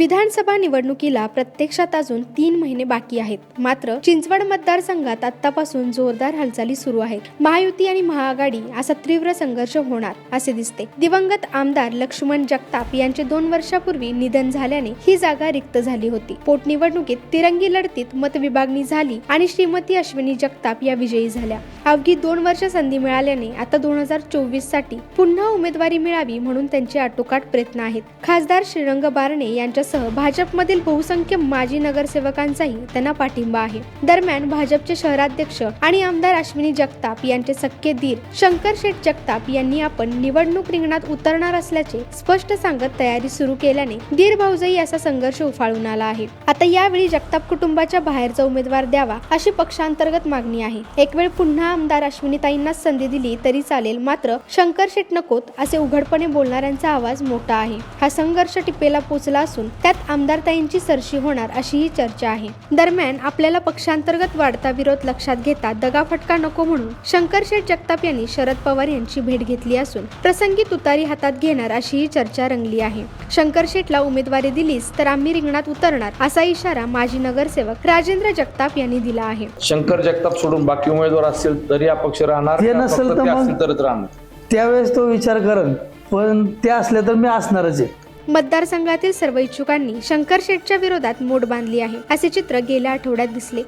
विधानसभा निवडणुकीला प्रत्यक्षात अजून तीन महिने बाकी आहेत. मात्र चिंचवड मतदारसंघात आतापासून जोरदार हालचाली सुरू आहेत. महायुती आणि महाआघाडी असा तीव्र संघर्ष होणार असे दिसते. दिवंगत आमदार लक्ष्मण जगताप यांचे दोन वर्षापूर्वी निधन झाल्याने ही जागा रिक्त झाली होती. पोटनिवडणुकीत तिरंगी लढतीत मतविभागणी झाली आणि श्रीमती अश्विनी जगताप या विजयी झाल्या. अवघी दोन वर्ष संधी मिळाल्याने आता दोन हजार चोवीससाठी पुन्हा उमेदवारी मिळावी म्हणून त्यांचे आटोकाट प्रयत्न आहेत. खासदार श्रीरंग बारणे यांच्या यांच्यासह भाजपमधील बहुसंख्य माजी नगरसेवकांचाही त्यांना पाठिंबा आहे. दरम्यान भाजपचे शहराध्यक्ष आणि आमदार अश्विनी जगताप यांचे सख्खे धीर शंकर शेठ जगताप यांनी आपण निवडणूक रिंगणात उतरणार असल्याचे स्पष्ट सांगत तयारी सुरू केल्याने धीर भाऊजाई असा संघर्ष उफाळून आला आहे. आता यावेळी जगताप कुटुंबाच्या बाहेरचा उमेदवार द्यावा अशी पक्षांतर्गत मागणी आहे. एक वेळ पुन्हा आमदार अश्विनीताईंना संधी दिली तरी चालेल मात्र शंकर शेट नकोत असे उघडपणे बोलणाऱ्यांचा आवाज मोठा आहे. हा संघर्ष टिपेला पोचला असून त्यात आमदारताईंची सरशी होणार अशीही चर्चा आहे. दरम्यान आपल्याला पक्षांतर्गत वाढता विरोध लक्षात घेता दगाफटका नको म्हणून शंकर शेठ जगताप यांनी शरद पवार यांची भेट घेतली असून प्रसंगी तुतारी हातात घेणार अशीही चर्चा रंगली आहे. शंकर शेठला उमेदवारी दिलीच तर आम्ही रिंगणात उतरणार असा इशारा माजी नगरसेवक राजेंद्र जगताप यांनी दिला आहे. शंकर जगताप सोडून बाकी उमेदवार असतील तरी अपक्ष राहणार का नसेल फक्त तर मग- तरच राहणार. त्यावेळेस तो विचार करन पण ते असले तर मी असणारच आहे. मतदारसंघातील सर्व इच्छुकांनी शंकर शेठच्या विरोधात मोड बांधली आहे. असे चित्र गेल्या आठवड्यात दिसले.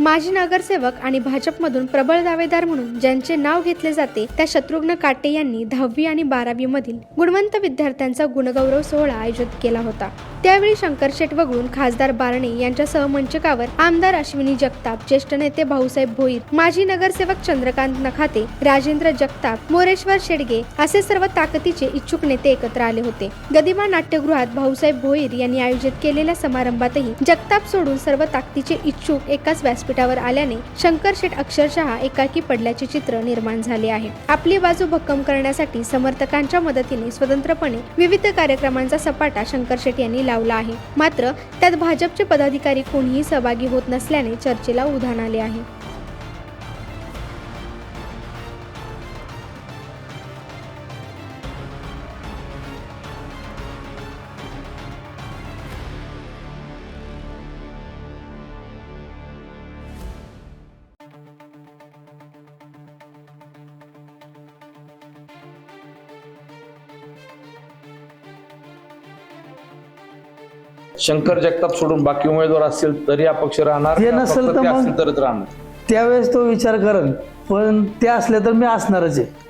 माजी नगरसेवक आणि भाजपमधून प्रबळ दावेदार म्हणून ज्यांचे नाव घेतले जाते त्या शत्रुघ्न काटे यांनी दहावी आणि बारावी मधील गुणवंत विद्यार्थ्यांचा गुणगौरव सोहळा आयोजित केला होता. त्यावेळी शंकर शेठ वगळून खासदार बारणे यांच्या सहमंचकावर आमदार अश्विनी जगताप ज्येष्ठ नेते भाऊसाहेब भोईर माजी नगरसेवक चंद्रकांत नखाते राजेंद्र जगताप मोरेश्वर शेडगे असे सर्व ताकदीचे इच्छुक नेते एकत्र आले होते. गदिमा नाट्यगृहात भाऊसाहेब भोईर यांनी आयोजित केलेल्या समारंभातही जगताप सोडून सर्व ताकदीचे इच्छुक एकाच व्यासपीठावर आल्याने शंकर शेठ अक्षरशः एकाकी पडल्याचे चित्र निर्माण झाले आहे. आपली बाजू भक्कम करण्यासाठी समर्थकांच्या मदतीने स्वतंत्रपणे विविध कार्यक्रमांचा सपाटा शंकर शेठ यांनी लावला आहे. मात्र त्यात भाजपचे पदाधिकारी कोणीही सहभागी होत नसल्याने चर्चेला उधाण आले आहे. शंकर जगताप सोडून बाकी उमेदवार असतील तरी अपक्ष राहणार. ते का नसेल फक्त तर ते मग- असतील तरच राहणार. त्यावेळेस तो विचार करन पण ते असले तर मी असणारच आहे.